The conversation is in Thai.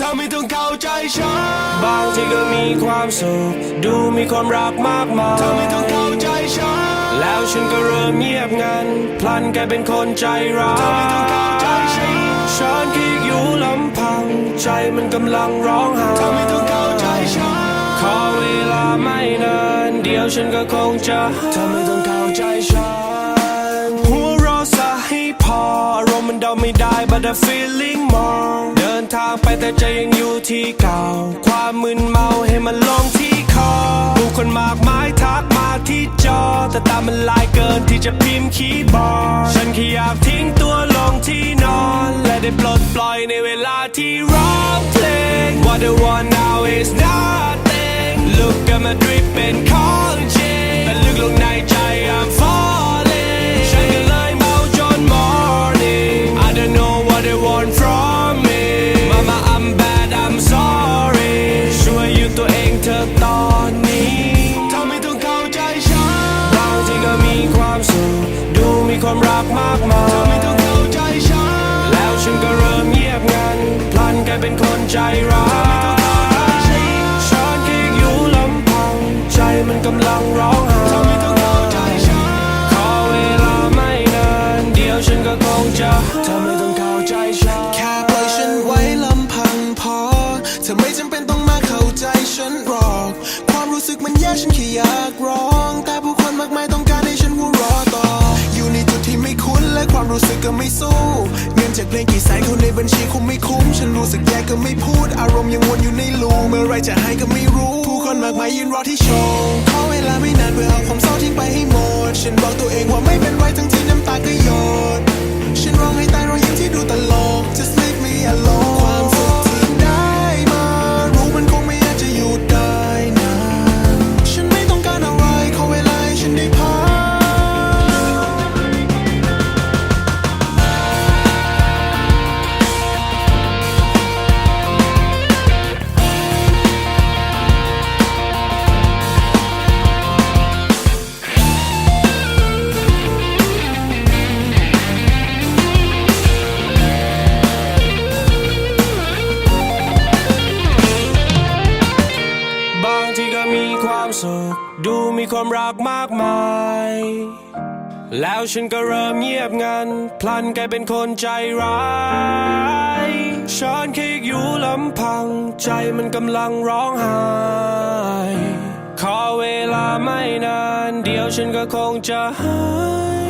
เธอไม่ต้องเข้าใจฉัน บางทีก็มีความสุข ดูมีความรักมากมาย เธอไม่ต้องเข้าใจฉัน แล้วฉันก็เริ่มเงียบงัน พลันกลายเป็นคนใจร้าเธอไม่ต้องเข้ายใจฉัน ฉันคิดอยู่ลำพัง ใจมันกำลังร้องไห้เธอไม่ต้องเข้าใจฉัน ขอเวลาไม่นาน เดี๋ยวฉันก็คงจะเธอไม่ต้องเข้าใจฉันหัวเราะซะให้พออารมณ์มันเดาไม่ได้ but I feeling more เดิน ทางไปแต่ใจยังอยู่ที่เก่า ความมึนเมาให้มันลงที่คอผู้คนมากมายทักมาที่จอ แต่ตามันลายเกินที่จะพิมพ์คีย์บอร์ดฉันแค่อยากทิ้งตัวลงที่นอน และได้ปลดปล่อยในเวลาที่ร้องเพลง What I want now is nothing Look at my drip เป็ องเธอตอนนี้เธอไม่ต้องเข้าใจฉันบางทีก็มีความสุขดูมีความรักมากมาเธอไม่ต้องเข้าใจฉันแล้วฉันก็เริ่มเงียบงันพลันกลายเป็นคนใจร้ายฉันคิดอยู่ลำพังใจมันกำลังร้องไห้เธอไม่ต้องเข้าใจฉันขอเวลาไม่นานเดี๋ยวฉันก็คงจะเธอไม่ต้องเข้าใจฉันแค่ปล่อยฉันไว้ลำพังพอเธอไม่จำเป็น มันแย่ฉันแค่อยากร้อง แต่ผู้คนมากมายต้องการให้ฉันหัวเราะต่อ อยู่ในจุดที่ไม่คุ้นและความรู้สึกก็ไม่สู้ เงินจากเพลงกี่แสนคนในบัญชีคงไม่คุ้ม ฉันรู้สึกแย่ก็ไม่พูด อารมณ์ยังวนอยู่ในลูเมื่อไรจะหายก็ไม่รู้ ผู้คนมากมายยืนรอที่โชว์ขอเวลาไม่นานเพื่อเอาความเศร้าทิ้งไปให้หมด ฉันบอกตัวเองว่าไม่เป็นไรทั้งที่น้ำตาก็หยด ฉันร้องให้ตายรอยยิ้มที่ดูตลก มีความรักมากมาย แล้วฉันก็เริ่มเงียบงัน พลันกลายเป็นคนใจร้ายฉันคิดอยู่ลำพัง ใจมันกำลังร้องไห้ขอเวลาไม่นาน เดี๋ยวฉันก็คงจะหาย